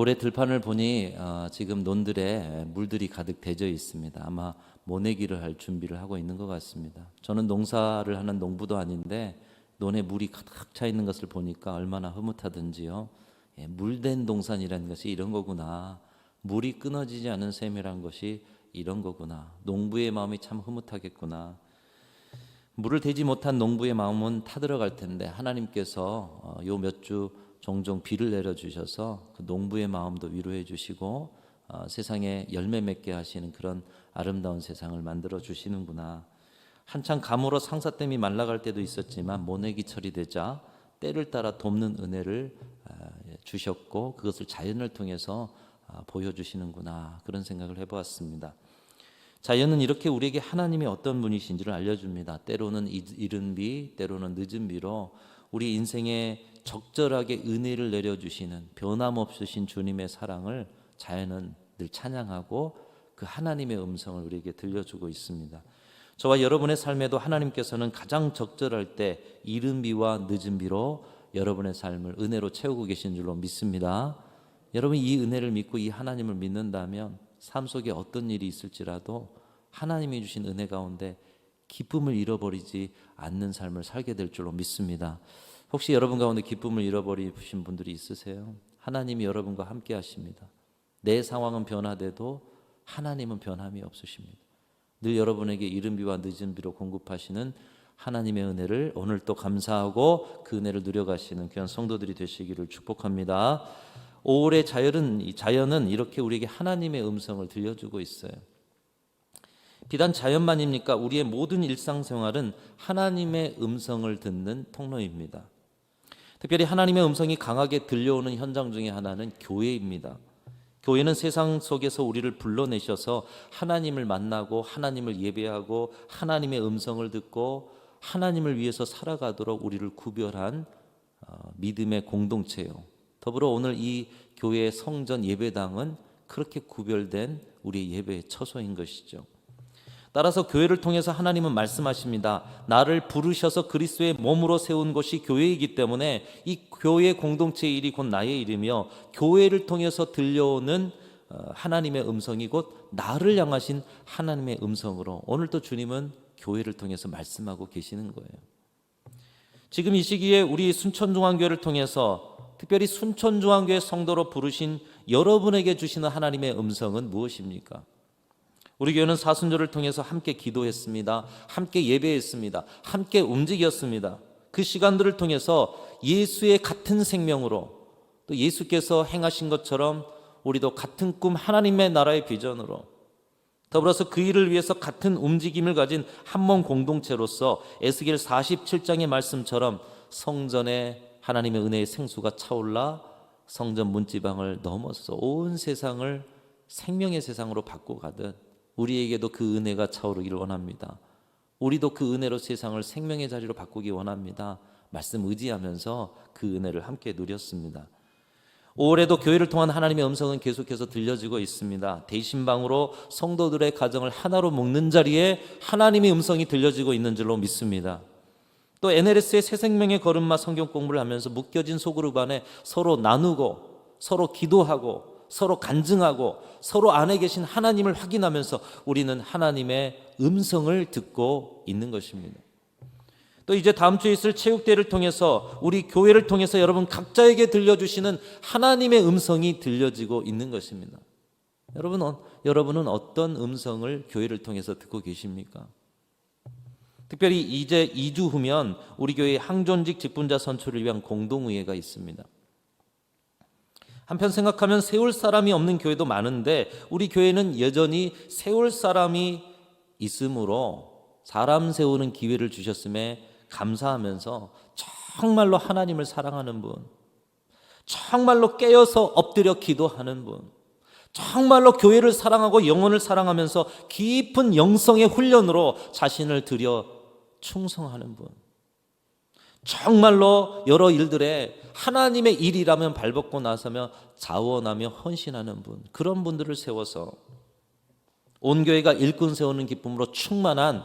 올해 들판을 보니 어, 지금 논들에 물들이 가득 대져 있습니다. 아마 모내기를 할 준비를 하고 있는 것 같습니다. 저는 농사를 하는 농부도 아닌데 논에 물이 가득 차 있는 것을 보니까 얼마나 흐뭇하든지요. 예, 물된 동산이라는 것이 이런 거구나. 물이 끊어지지 않은 셈이란 것이 이런 거구나. 농부의 마음이 참 흐뭇하겠구나. 물을 대지 못한 농부의 마음은 타들어갈 텐데 하나님께서 어, 요몇주 종종 비를 내려 주셔서 그 농부의 마음도 위로해 주시고 어, 세상에 열매 맺게 하시는 그런 아름다운 세상을 만들어 주시는구나. 한창 감으로 상사댐이 말라갈 때도 있었지만 모내기철이 되자 때를 따라 돕는 은혜를 아, 주셨고 그것을 자연을 통해서 아, 보여주시는구나 그런 생각을 해보았습니다. 자연은 이렇게 우리에게 하나님이 어떤 분이신지를 알려줍니다. 때로는 이른 비, 때로는 늦은 비로 우리 인생에 적절하게 은혜를 내려주시는 변함없으신 주님의 사랑을 자연은 늘 찬양하고 그 하나님의 음성을 우리에게 들려주고 있습니다. 저와 여러분의 삶에도 하나님께서는 가장 적절할 때 이른 비와 늦은 비로 여러분의 삶을 은혜로 채우고 계신 줄로 믿습니다. 여러분 이 은혜를 믿고 이 하나님을 믿는다면 삶 속에 어떤 일이 있을지라도 하나님이 주신 은혜 가운데 기쁨을 잃어버리지 않는 삶을 살게 될 줄로 믿습니다. 혹시 여러분 가운데 기쁨을 잃어버리신 분들이 있으세요? 하나님이 여러분과 함께 하십니다. 내 상황은 변화돼도 하나님은 변함이 없으십니다. 늘 여러분에게 이른 비와 늦은 비로 공급하시는 하나님의 은혜를 오늘 또 감사하고 그 은혜를 누려가시는 귀한 성도들이 되시기를 축복합니다. 5월의 자연은 자연은 이렇게 우리에게 하나님의 음성을 들려주고 있어요. 비단 자연만입니까? 우리의 모든 일상생활은 하나님의 음성을 듣는 통로입니다. 특별히 하나님의 음성이 강하게 들려오는 현장 중에 하나는 교회입니다. 교회는 세상 속에서 우리를 불러내셔서 하나님을 만나고 하나님을 예배하고 하나님의 음성을 듣고 하나님을 위해서 살아가도록 우리를 구별한 어, 믿음의 공동체요. 더불어 오늘 이 교회의 성전 예배당은 그렇게 구별된 우리 예배의 처소인 것이죠. 따라서 교회를 통해서 하나님은 말씀하십니다. 나를 부르셔서 그리스도의 몸으로 세운 것이 교회이기 때문에 이 교회 공동체의 일이 곧 나의 일이며 교회를 통해서 들려오는 어, 하나님의 음성이 곧 나를 향하신 하나님의 음성으로 오늘도 주님은 교회를 통해서 말씀하고 계시는 거예요. 지금 이 시기에 우리 순천중앙교회를 통해서 특별히 순천중앙교회 성도로 부르신 여러분에게 주시는 하나님의 음성은 무엇입니까? 우리 교회는 사순절을 통해서 함께 기도했습니다. 함께 예배했습니다. 함께 움직였습니다. 그 시간들을 통해서 예수의 같은 생명으로 또 예수께서 행하신 것처럼 우리도 같은 꿈 하나님의 나라의 비전으로 더불어서 그 일을 위해서 같은 움직임을 가진 한 몸 공동체로서 에스겔 47장의 말씀처럼 성전에 하나님의 은혜의 생수가 차올라 성전 문지방을 넘어서 온 세상을 생명의 세상으로 바꿔가듯 우리에게도 그 은혜가 차오르기를 원합니다. 우리도 그 은혜로 세상을 생명의 자리로 바꾸기 원합니다. 말씀 의지하면서 그 은혜를 함께 누렸습니다. 올해도 교회를 통한 하나님의 음성은 계속해서 들려지고 있습니다. 대신방으로 성도들의 가정을 하나로 묶는 자리에 하나님의 음성이 들려지고 있는 줄로 믿습니다. 또 NLS의 새 생명의 걸음마 성경 공부를 하면서 묶여진 소그룹 안에 서로 나누고 서로 기도하고 서로 간증하고 서로 안에 계신 하나님을 확인하면서 우리는 하나님의 음성을 듣고 있는 것입니다. 또 이제 다음 주에 있을 체육대회를 통해서 우리 교회를 통해서 여러분 각자에게 들려주시는 하나님의 음성이 들려지고 있는 것입니다. 여러분, 어, 여러분은 어떤 음성을 교회를 통해서 듣고 계십니까? 특별히 이제 2주 후면 우리 교회 항존직 직분자 선출을 위한 공동의회가 있습니다. 한편 생각하면 세울 사람이 없는 교회도 많은데 우리 교회는 여전히 세울 사람이 있으므로 사람 세우는 기회를 주셨음에 감사하면서 정말로 하나님을 사랑하는 분, 정말로 깨어서 엎드려 기도하는 분, 정말로 교회를 사랑하고 영혼을 사랑하면서 깊은 영성의 훈련으로 자신을 들여 충성하는 분. 정말로 여러 일들에 하나님의 일이라면 발벗고 나서며 자원하며 헌신하는 분 그런 분들을 세워서 온 교회가 일꾼 세우는 기쁨으로 충만한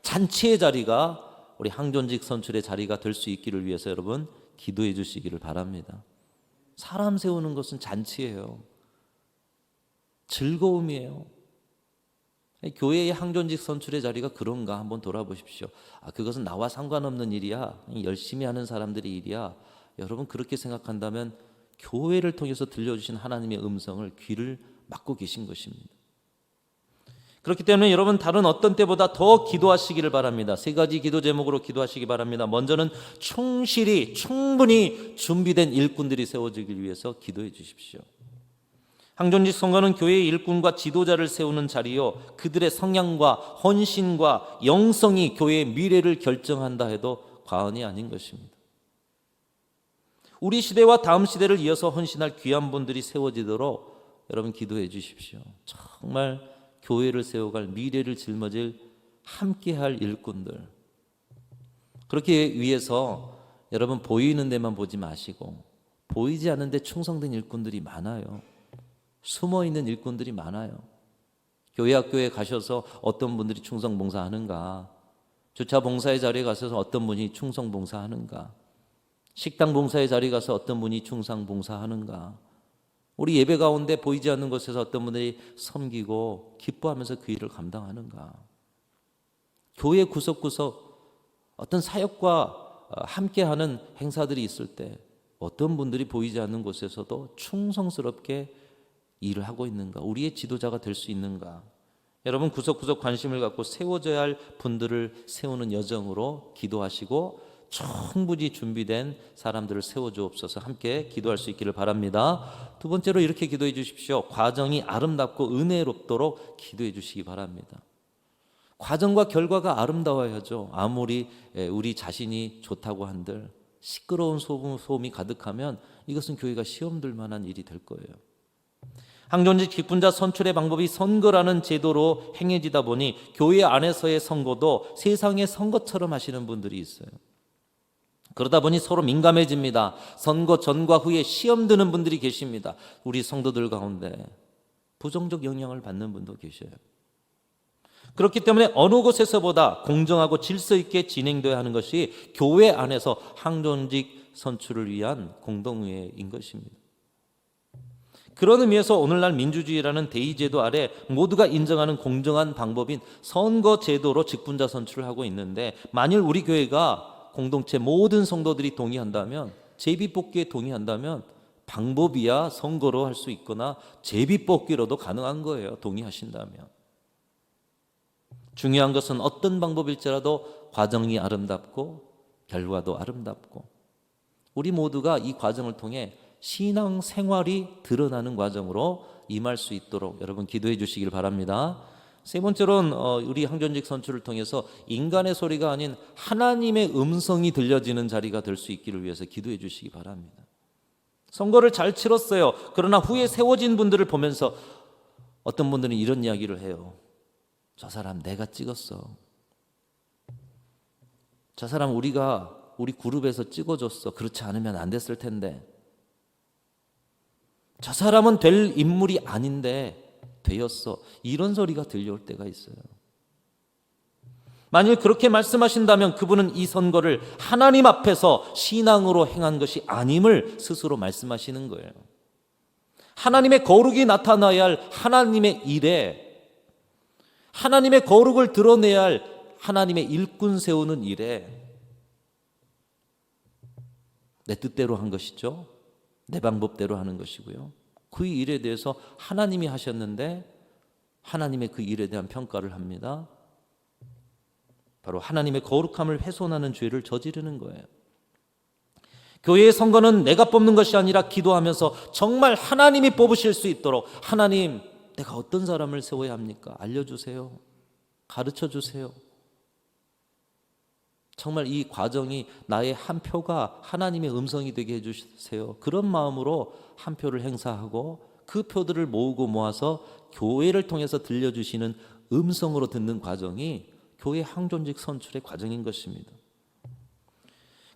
잔치의 자리가 우리 항존직 선출의 자리가 될 수 있기를 위해서 여러분 기도해 주시기를 바랍니다. 사람 세우는 것은 잔치예요. 즐거움이에요. 교회의 항존직 선출의 자리가 그런가 한번 돌아보십시오. 아, 그것은 나와 상관없는 일이야. 열심히 하는 사람들의 일이야. 여러분 그렇게 생각한다면 교회를 통해서 들려주신 하나님의 음성을 귀를 막고 계신 것입니다. 그렇기 때문에 여러분 다른 어떤 때보다 더 기도하시기를 바랍니다. 세 가지 기도 제목으로 기도하시기 바랍니다. 먼저는 충실히 충분히 준비된 일꾼들이 세워지길 위해서 기도해 주십시오. 항존직 선거는 교회의 일꾼과 지도자를 세우는 자리요. 그들의 성향과 헌신과 영성이 교회의 미래를 결정한다 해도 과언이 아닌 것입니다. 우리 시대와 다음 시대를 이어서 헌신할 귀한 분들이 세워지도록 여러분 기도해 주십시오. 정말 교회를 세워갈 미래를 짊어질 함께할 일꾼들. 그렇게 위해서 여러분 보이는 데만 보지 마시고 보이지 않는데 충성된 일꾼들이 많아요. 숨어 있는 일꾼들이 많아요. 교회 학교에 가셔서 어떤 분들이 충성 봉사하는가? 주차 봉사의 자리에 가셔서 어떤 분이 충성 봉사하는가? 식당 봉사의 자리에 가서 어떤 분이 충성 봉사하는가? 우리 예배 가운데 보이지 않는 곳에서 어떤 분들이 섬기고 기뻐하면서 그 일을 감당하는가? 교회 구석구석 어떤 사역과 함께하는 행사들이 있을 때 어떤 분들이 보이지 않는 곳에서도 충성스럽게 일을 하고 있는가? 우리의 지도자가 될 수 있는가? 여러분 구석구석 관심을 갖고 세워져야 할 분들을 세우는 여정으로 기도하시고 충분히 준비된 사람들을 세워주옵소서 함께 기도할 수 있기를 바랍니다. 두 번째로 이렇게 기도해 주십시오. 과정이 아름답고 은혜롭도록 기도해 주시기 바랍니다. 과정과 결과가 아름다워야죠. 아무리 우리 자신이 좋다고 한들 시끄러운 소음, 소음이 가득하면 이것은 교회가 시험 들 만한 일이 될 거예요. 항존직 직분자 선출의 방법이 선거라는 제도로 행해지다 보니 교회 안에서의 선거도 세상의 선거처럼 하시는 분들이 있어요. 그러다 보니 서로 민감해집니다. 선거 전과 후에 시험 드는 분들이 계십니다. 우리 성도들 가운데 부정적 영향을 받는 분도 계셔요. 그렇기 때문에 어느 곳에서보다 공정하고 질서 있게 진행되어야 하는 것이 교회 안에서 항존직 선출을 위한 공동회인 것입니다. 그런 의미에서 오늘날 민주주의라는 대의제도 아래 모두가 인정하는 공정한 방법인 선거 제도로 직분자 선출을 하고 있는데 만일 우리 교회가 공동체 모든 성도들이 동의한다면 제비 뽑기에 동의한다면 방법이야 선거로 할 수 있거나 제비 뽑기로도 가능한 거예요. 동의하신다면. 중요한 것은 어떤 방법일지라도 과정이 아름답고 결과도 아름답고 우리 모두가 이 과정을 통해 신앙 생활이 드러나는 과정으로 임할 수 있도록 여러분 기도해 주시길 바랍니다. 세 번째로는 어, 우리 항전직 선출을 통해서 인간의 소리가 아닌 하나님의 음성이 들려지는 자리가 될 수 있기를 위해서 기도해 주시기 바랍니다. 선거를 잘 치렀어요. 그러나 후에 세워진 분들을 보면서 어떤 분들은 이런 이야기를 해요. 저 사람 내가 찍었어. 저 사람 우리가 우리 그룹에서 찍어줬어. 그렇지 않으면 안 됐을 텐데. 저 사람은 될 인물이 아닌데 되었어. 이런 소리가 들려올 때가 있어요. 만일 그렇게 말씀하신다면 그분은 이 선거를 하나님 앞에서 신앙으로 행한 것이 아님을 스스로 말씀하시는 거예요. 하나님의 거룩이 나타나야 할 하나님의 일에 하나님의 거룩을 드러내야 할 하나님의 일꾼 세우는 일에 내 뜻대로 한 것이죠. 내 방법대로 하는 것이고요. 그 일에 대해서 하나님이 하셨는데 하나님의 그 일에 대한 평가를 합니다. 바로 하나님의 거룩함을 훼손하는 죄를 저지르는 거예요. 교회의 선거는 내가 뽑는 것이 아니라 기도하면서 정말 하나님이 뽑으실 수 있도록 하나님, 내가 어떤 사람을 세워야 합니까? 알려주세요. 가르쳐 주세요. 정말 이 과정이 나의 한 표가 하나님의 음성이 되게 해주세요. 그런 마음으로 한 표를 행사하고 그 표들을 모으고 모아서 교회를 통해서 들려주시는 음성으로 듣는 과정이 교회 항존직 선출의 과정인 것입니다.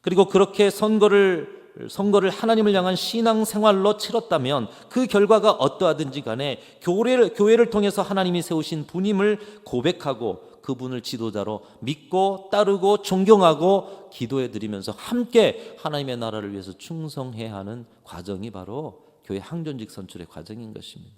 그리고 그렇게 선거를 선거를 하나님을 향한 신앙 생활로 치렀다면 그 결과가 어떠하든지 간에 교회를, 교회를 통해서 하나님이 세우신 분임을 고백하고 그분을 지도자로 믿고 따르고 존경하고 기도해 드리면서 함께 하나님의 나라를 위해서 충성해야 하는 과정이 바로 교회 항존직 선출의 과정인 것입니다.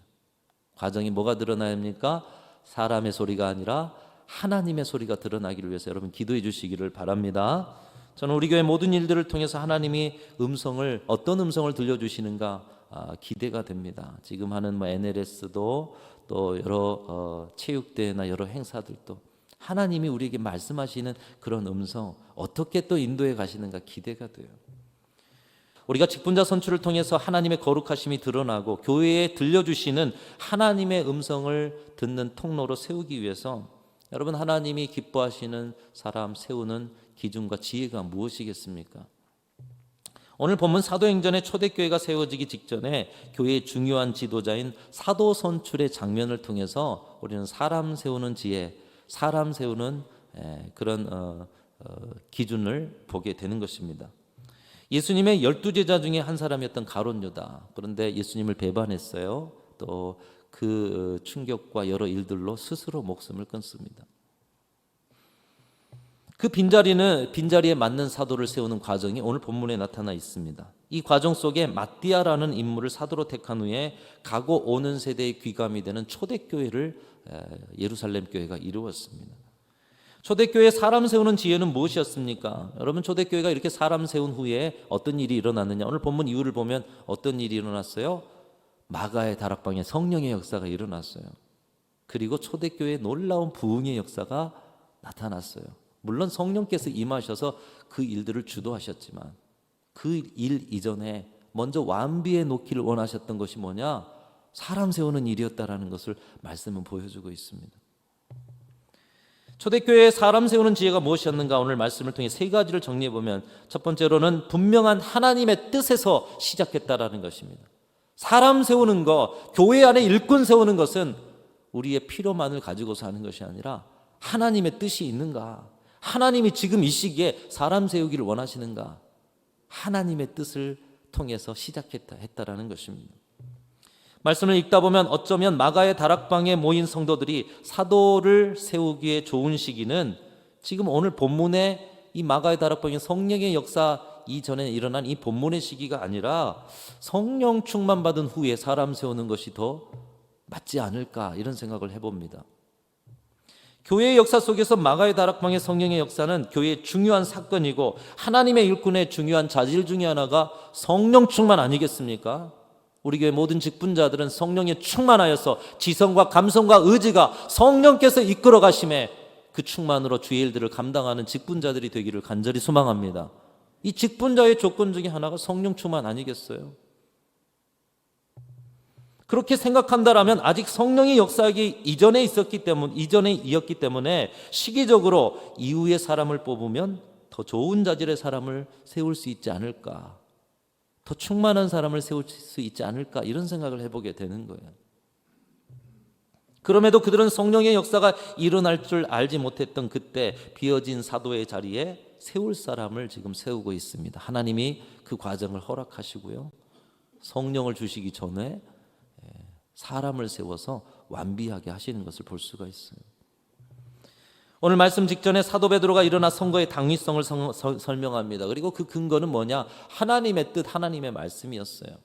과정이 뭐가 드러나야 합니까? 사람의 소리가 아니라 하나님의 소리가 드러나기를 위해서 여러분 기도해 주시기를 바랍니다. 저는 우리 교회 모든 일들을 통해서 하나님이 음성을 어떤 음성을 들려주시는가 아, 기대가 됩니다. 지금 하는 뭐 NLS도 또 여러 어, 체육대회나 여러 행사들도 하나님이 우리에게 말씀하시는 그런 음성 어떻게 또 인도해 가시는가 기대가 돼요. 우리가 직분자 선출을 통해서 하나님의 거룩하심이 드러나고 교회에 들려주시는 하나님의 음성을 듣는 통로로 세우기 위해서 여러분 하나님이 기뻐하시는 사람 세우는 기준과 지혜가 무엇이겠습니까? 오늘 본문 사도행전의 초대교회가 세워지기 직전에 교회의 중요한 지도자인 사도 선출의 장면을 통해서 우리는 사람 세우는 지혜, 사람 세우는 에, 그런 어, 어, 기준을 보게 되는 것입니다. 예수님의 열두 제자 중에 한 사람이었던 가론 유다. 그런데 예수님을 배반했어요. 또 그 충격과 여러 일들로 스스로 목숨을 끊습니다. 그 빈자리는 빈자리에 맞는 사도를 세우는 과정이 오늘 본문에 나타나 있습니다. 이 과정 속에 마띠아라는 인물을 사도로 택한 후에 가고 오는 세대의 귀감이 되는 초대교회를 예루살렘 교회가 이루었습니다. 초대교회 사람 세우는 지혜는 무엇이었습니까? 여러분 초대교회가 이렇게 사람 세운 후에 어떤 일이 일어났느냐? 오늘 본문 이유를 보면 어떤 일이 일어났어요? 마가의 다락방에 성령의 역사가 일어났어요. 그리고 초대교회의 놀라운 부흥의 역사가 나타났어요. 물론 성령께서 임하셔서 그 일들을 주도하셨지만 그 일 이전에 먼저 완비해 놓기를 원하셨던 것이 뭐냐? 사람 세우는 일이었다라는 것을 말씀은 보여주고 있습니다. 초대교회의 사람 세우는 지혜가 무엇이었는가 오늘 말씀을 통해 세 가지를 정리해 보면 첫 번째로는 분명한 하나님의 뜻에서 시작했다라는 것입니다. 사람 세우는 것, 교회 안에 일꾼 세우는 것은 우리의 필요만을 가지고서 하는 것이 아니라 하나님의 뜻이 있는가? 하나님이 지금 이 시기에 사람 세우기를 원하시는가? 하나님의 뜻을 통해서 시작했다 했다라는 것입니다. 말씀을 읽다 보면 어쩌면 마가의 다락방에 모인 성도들이 사도를 세우기에 좋은 시기는 지금 오늘 본문의 이 마가의 다락방의 성령의 역사 이전에 일어난 이 본문의 시기가 아니라 성령 충만 받은 후에 사람 세우는 것이 더 맞지 않을까 이런 생각을 해봅니다. 교회의 역사 속에서 마가의 다락방의 성령의 역사는 교회의 중요한 사건이고 하나님의 일꾼의 중요한 자질 중에 하나가 성령 충만 아니겠습니까? 우리 교회 모든 직분자들은 성령에 충만하여서 지성과 감성과 의지가 성령께서 이끌어 가심에 그 충만으로 주의 일들을 감당하는 직분자들이 되기를 간절히 소망합니다. 이 직분자의 조건 중에 하나가 성령 충만 아니겠어요? 그렇게 생각한다라면 아직 성령의 역사하기 이전에 있었기 때문 이전에 이었기 때문에 시기적으로 이후의 사람을 뽑으면 더 좋은 자질의 사람을 세울 수 있지 않을까? 더 충만한 사람을 세울 수 있지 않을까? 이런 생각을 해보게 되는 거예요. 그럼에도 그들은 성령의 역사가 일어날 줄 알지 못했던 그때 비어진 사도의 자리에 세울 사람을 지금 세우고 있습니다. 하나님이 그 과정을 허락하시고요. 성령을 주시기 전에 사람을 세워서 완비하게 하시는 것을 볼 수가 있어요. 오늘 말씀 직전에 사도 베드로가 일어나 선거의 당위성을 성, 서, 설명합니다. 그리고 그 근거는 뭐냐? 하나님의 뜻, 하나님의 말씀이었어요.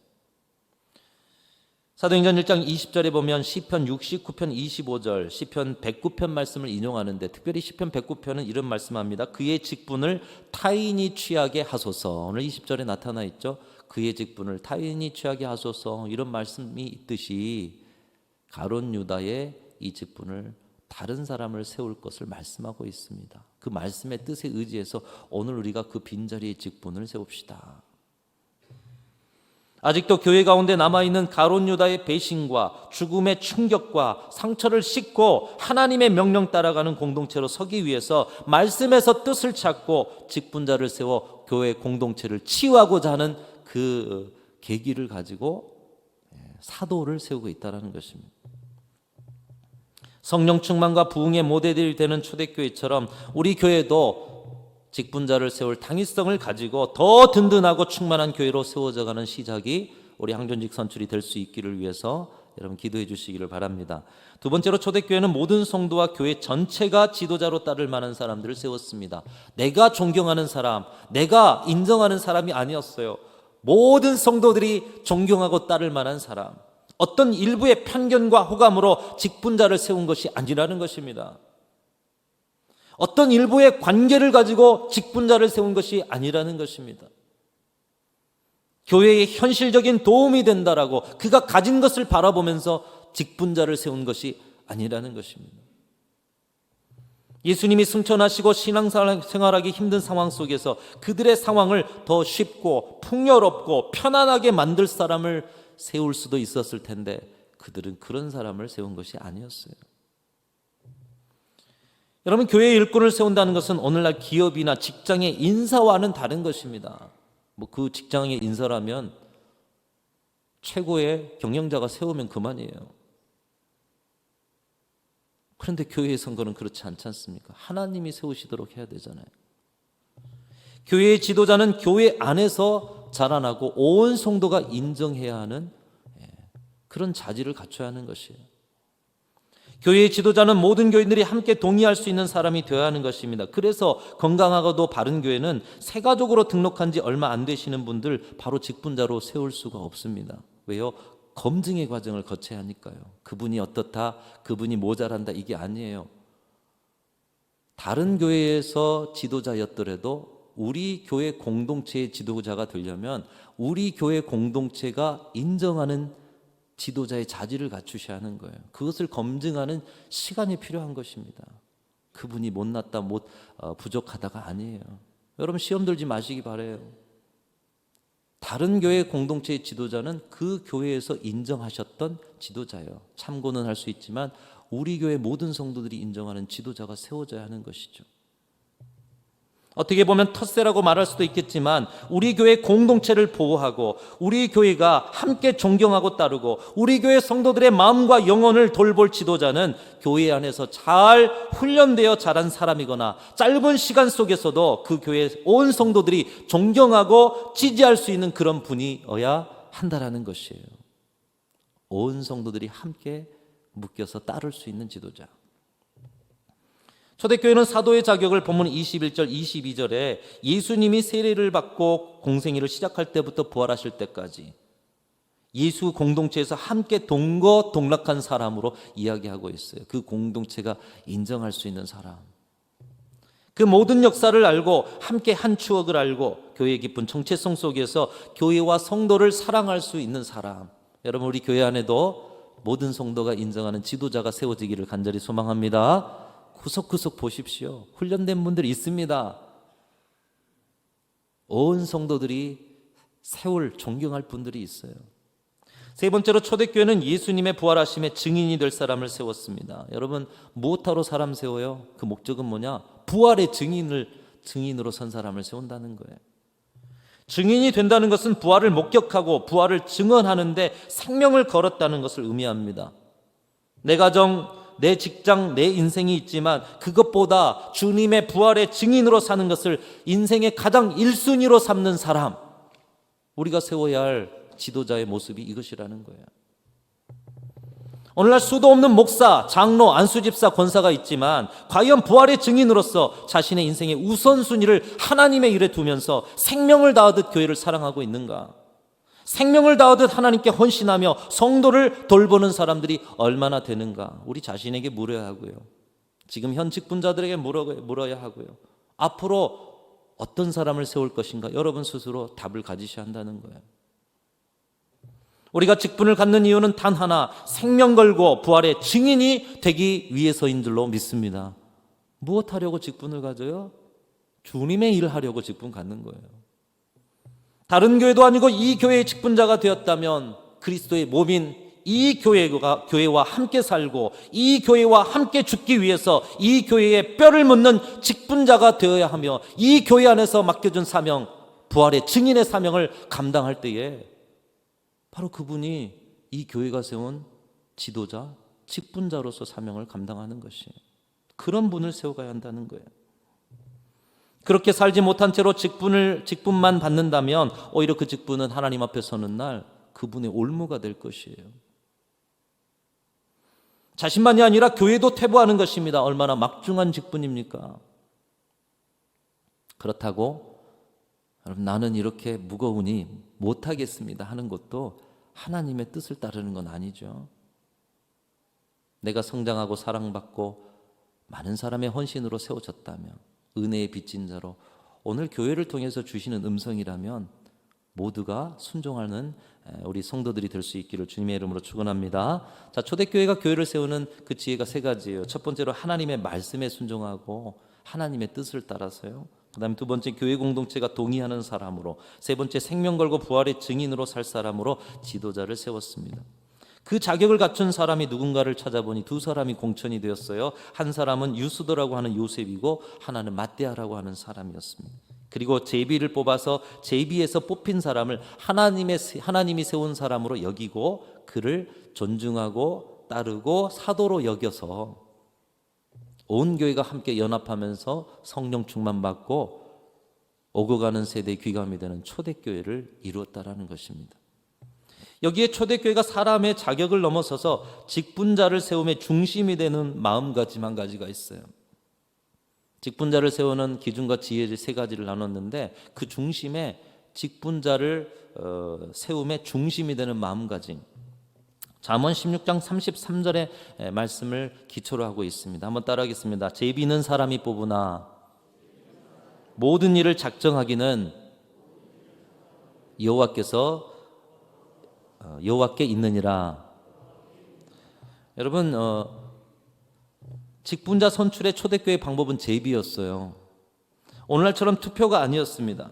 사도행전 1장 20절에 보면 시편 69편 25절, 시편 109편 말씀을 인용하는데 특별히 시편 109편은 이런 말씀합니다. 그의 직분을 타인이 취하게 하소서. 오늘 20절에 나타나 있죠. 그의 직분을 타인이 취하게 하소서. 이런 말씀이 있듯이 가론 유다의 이 직분을 다른 사람을 세울 것을 말씀하고 있습니다. 그 말씀의 뜻에 의지해서 오늘 우리가 그 빈자리의 직분을 세웁시다. 아직도 교회 가운데 남아있는 가론 유다의 배신과 죽음의 충격과 상처를 씻고 하나님의 명령 따라가는 공동체로 서기 위해서 말씀에서 뜻을 찾고 직분자를 세워 교회 공동체를 치유하고자 하는 그 계기를 가지고 사도를 세우고 있다는 것입니다. 성령 충만과 부흥의 모델이 되는 초대교회처럼 우리 교회도 직분자를 세울 당위성을 가지고 더 든든하고 충만한 교회로 세워져가는 시작이 우리 항존직 선출이 될 수 있기를 위해서 여러분 기도해 주시기를 바랍니다. 두 번째로 초대교회는 모든 성도와 교회 전체가 지도자로 따를 만한 사람들을 세웠습니다. 내가 존경하는 사람, 내가 인정하는 사람이 아니었어요. 모든 성도들이 존경하고 따를 만한 사람. 어떤 일부의 편견과 호감으로 직분자를 세운 것이 아니라는 것입니다. 어떤 일부의 관계를 가지고 직분자를 세운 것이 아니라는 것입니다. 교회에 현실적인 도움이 된다라고 그가 가진 것을 바라보면서 직분자를 세운 것이 아니라는 것입니다. 예수님이 승천하시고 신앙생활하기 힘든 상황 속에서 그들의 상황을 더 쉽고 풍요롭고 편안하게 만들 사람을 세울 수도 있었을 텐데 그들은 그런 사람을 세운 것이 아니었어요. 여러분 교회의 일꾼을 세운다는 것은 오늘날 기업이나 직장의 인사와는 다른 것입니다. 뭐 그 직장의 인사라면 최고의 경영자가 세우면 그만이에요. 그런데 교회의 선거는 그렇지 않지 않습니까? 하나님이 세우시도록 해야 되잖아요. 교회의 지도자는 교회 안에서 자라나고 온 성도가 인정해야 하는 예, 그런 자질을 갖춰야 하는 것이에요. 교회의 지도자는 모든 교인들이 함께 동의할 수 있는 사람이 되어야 하는 것입니다. 그래서 건강하고도 바른 교회는 세가족으로 등록한 지 얼마 안 되시는 분들 바로 직분자로 세울 수가 없습니다. 왜요? 검증의 과정을 거쳐야 하니까요. 그분이 어떻다, 그분이 모자란다 이게 아니에요. 다른 교회에서 지도자였더라도 우리 교회 공동체의 지도자가 되려면 우리 교회 공동체가 인정하는 지도자의 자질을 갖추셔야 하는 거예요. 그것을 검증하는 시간이 필요한 것입니다. 그분이 못났다, 못 어, 부족하다가 아니에요. 여러분 시험 들지 마시기 바래요. 다른 교회 공동체의 지도자는 그 교회에서 인정하셨던 지도자예요. 참고는 할 수 있지만 우리 교회 모든 성도들이 인정하는 지도자가 세워져야 하는 것이죠. 어떻게 보면 텃세라고 말할 수도 있겠지만 우리 교회 공동체를 보호하고 우리 교회가 함께 존경하고 따르고 우리 교회 성도들의 마음과 영혼을 돌볼 지도자는 교회 안에서 잘 훈련되어 자란 사람이거나 짧은 시간 속에서도 그 교회 온 성도들이 존경하고 지지할 수 있는 그런 분이어야 한다라는 것이에요. 온 성도들이 함께 묶여서 따를 수 있는 지도자. 초대교회는 사도의 자격을 본문 21절, 22절에 예수님이 세례를 받고 공생애를 시작할 때부터 부활하실 때까지 예수 공동체에서 함께 동거 동락한 사람으로 이야기하고 있어요. 그 공동체가 인정할 수 있는 사람. 그 모든 역사를 알고 함께 한 추억을 알고 교회 깊은 정체성 속에서 교회와 성도를 사랑할 수 있는 사람. 여러분 우리 교회 안에도 모든 성도가 인정하는 지도자가 세워지기를 간절히 소망합니다. 구석구석 보십시오. 훈련된 분들이 있습니다. 온 성도들이 세울 존경할 분들이 있어요. 세 번째로 초대교회는 예수님의 부활하심의 증인이 될 사람을 세웠습니다. 여러분 무엇하러 사람 세워요? 그 목적은 뭐냐? 부활의 증인을 증인으로 선 사람을 세운다는 거예요. 증인이 된다는 것은 부활을 목격하고 부활을 증언하는데 생명을 걸었다는 것을 의미합니다. 내 가정, 내 직장, 내 인생이 있지만 그것보다 주님의 부활의 증인으로 사는 것을 인생의 가장 1순위로 삼는 사람. 우리가 세워야 할 지도자의 모습이 이것이라는 거예요. 오늘날 수도 없는 목사, 장로, 안수집사, 권사가 있지만 과연 부활의 증인으로서 자신의 인생의 우선순위를 하나님의 일에 두면서 생명을 다하듯 교회를 사랑하고 있는가? 생명을 다하듯 하나님께 헌신하며 성도를 돌보는 사람들이 얼마나 되는가? 우리 자신에게 물어야 하고요. 지금 현 직분자들에게 물어야 하고요. 앞으로 어떤 사람을 세울 것인가? 여러분 스스로 답을 가지셔야 한다는 거예요. 우리가 직분을 갖는 이유는 단 하나, 생명 걸고 부활의 증인이 되기 위해서인 줄로 믿습니다. 무엇 하려고 직분을 가져요? 주님의 일 하려고 직분 갖는 거예요. 다른 교회도 아니고 이 교회의 직분자가 되었다면 그리스도의 몸인 이 교회가 교회와 함께 살고 이 교회와 함께 죽기 위해서 이 교회에 뼈를 묻는 직분자가 되어야 하며 이 교회 안에서 맡겨준 사명 부활의 증인의 사명을 감당할 때에 바로 그분이 이 교회가 세운 지도자, 직분자로서 사명을 감당하는 것이 그런 분을 세워가야 한다는 거예요. 그렇게 살지 못한 채로 직분을 직분만 받는다면 오히려 그 직분은 하나님 앞에 서는 날 그분의 올무가 될 것이에요. 자신만이 아니라 교회도 퇴보하는 것입니다. 얼마나 막중한 직분입니까? 그렇다고 여러분 나는 이렇게 무거우니 못 하겠습니다 하는 것도 하나님의 뜻을 따르는 건 아니죠. 내가 성장하고 사랑받고 많은 사람의 헌신으로 세워졌다면 은혜의 빚진 자로 오늘 교회를 통해서 주시는 음성이라면 모두가 순종하는 우리 성도들이 될 수 있기를 주님의 이름으로 축원합니다. 자, 초대교회가 교회를 세우는 그 지혜가 세 가지예요. 첫 번째로 하나님의 말씀에 순종하고 하나님의 뜻을 따라서요. 그다음에 두 번째 교회 공동체가 동의하는 사람으로, 세 번째 생명 걸고 부활의 증인으로 살 사람으로 지도자를 세웠습니다. 그 자격을 갖춘 사람이 누군가를 찾아보니 두 사람이 공천이 되었어요. 한 사람은 유수도라고 하는 요셉이고 하나는 마떼아라고 하는 사람이었습니다. 그리고 제비를 뽑아서 제비에서 뽑힌 사람을 하나님의 하나님이 세운 사람으로 여기고 그를 존중하고 따르고 사도로 여겨서 온 교회가 함께 연합하면서 성령 충만 받고 오고 가는 세대의 귀감이 되는 초대교회를 이루었다라는 것입니다. 여기에 초대교회가 사람의 자격을 넘어서서 직분자를 세움의 중심이 되는 마음가짐 한 가지가 있어요. 직분자를 세우는 기준과 지혜를 세 가지를 나눴는데 그 중심에 직분자를 어, 세움의 중심이 되는 마음가짐. 잠언 16장 33절의 말씀을 기초로 하고 있습니다. 한번 따라하겠습니다. 제비는 사람이 뽑으나 모든 일을 작정하기는 여호와께서 어, 여호와께 있느니라. 여러분 어, 직분자 선출의 초대교회 방법은 제비였어요. 오늘날처럼 투표가 아니었습니다.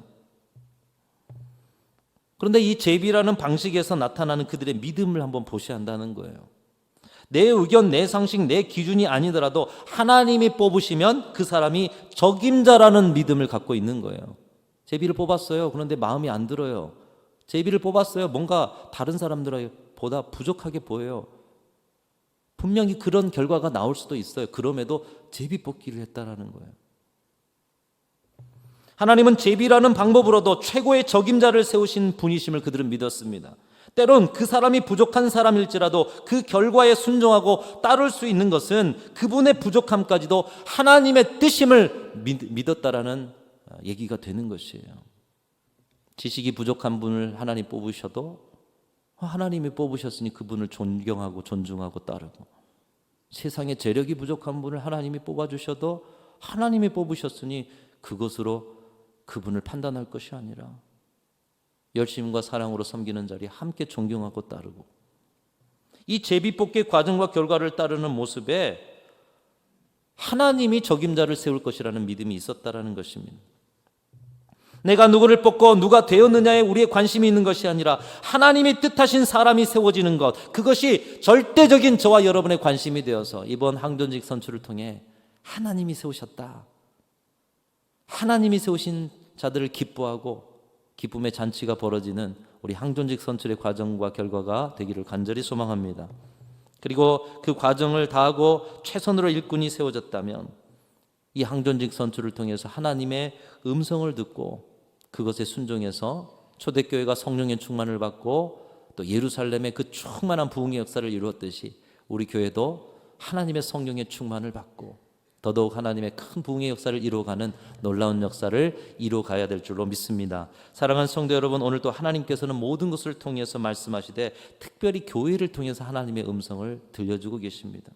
그런데 이 제비라는 방식에서 나타나는 그들의 믿음을 한번 보셔야 한다는 거예요. 내 의견, 내 상식, 내 기준이 아니더라도 하나님이 뽑으시면 그 사람이 적임자라는 믿음을 갖고 있는 거예요. 제비를 뽑았어요. 그런데 마음이 안 들어요. 제비를 뽑았어요. 뭔가 다른 사람들보다 부족하게 보여요. 분명히 그런 결과가 나올 수도 있어요. 그럼에도 제비 뽑기를 했다라는 거예요. 하나님은 제비라는 방법으로도 최고의 적임자를 세우신 분이심을 그들은 믿었습니다. 때론 그 사람이 부족한 사람일지라도 그 결과에 순종하고 따를 수 있는 것은 그분의 부족함까지도 하나님의 뜻임을 믿 었다라는 얘기가 되는 것이에요. 지식이 부족한 분을 하나님 뽑으셔도 하나님이 뽑으셨으니 그분을 존경하고 존중하고 따르고 세상에 재력이 부족한 분을 하나님이 뽑아주셔도 하나님이 뽑으셨으니 그것으로 그분을 판단할 것이 아니라 열심과 사랑으로 섬기는 자리에 함께 존경하고 따르고 이 제비뽑기 과정과 결과를 따르는 모습에 하나님이 적임자를 세울 것이라는 믿음이 있었다라는 것입니다. 내가 누구를 뽑고 누가 되었느냐에 우리의 관심이 있는 것이 아니라 하나님이 뜻하신 사람이 세워지는 것 그것이 절대적인 저와 여러분의 관심이 되어서 이번 항전직 선출을 통해 하나님이 세우셨다. 하나님이 세우신 자들을 기뻐하고 기쁨의 잔치가 벌어지는 우리 항존직 선출의 과정과 결과가 되기를 간절히 소망합니다. 그리고 그 과정을 다하고 최선으로 일꾼이 세워졌다면 이 항존직 선출을 통해서 하나님의 음성을 듣고 그것에 순종해서 초대교회가 성령의 충만을 받고 또 예루살렘의 그 충만한 부흥의 역사를 이루었듯이 우리 교회도 하나님의 성령의 충만을 받고 더더욱 하나님의 큰 부흥의 역사를 이루어가는 놀라운 역사를 이루어가야 될 줄로 믿습니다. 사랑하는 성도 여러분, 오늘도 하나님께서는 모든 것을 통해서 말씀하시되 특별히 교회를 통해서 하나님의 음성을 들려주고 계십니다.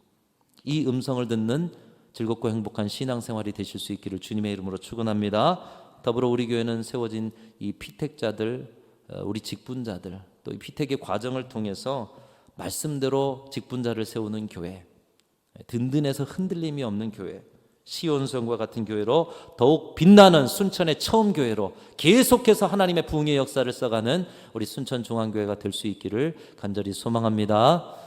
이 음성을 듣는 즐겁고 행복한 신앙생활이 되실 수 있기를 주님의 이름으로 축원합니다. 더불어 우리 교회는 세워진 이 피택자들, 어, 우리 직분자들, 또 이 피택의 과정을 통해서 말씀대로 직분자를 세우는 교회, 든든해서 흔들림이 없는 교회, 시온성과 같은 교회로 더욱 빛나는 순천의 처음 교회로 계속해서 하나님의 부흥의 역사를 써가는 우리 순천 중앙교회가 될 수 있기를 간절히 소망합니다.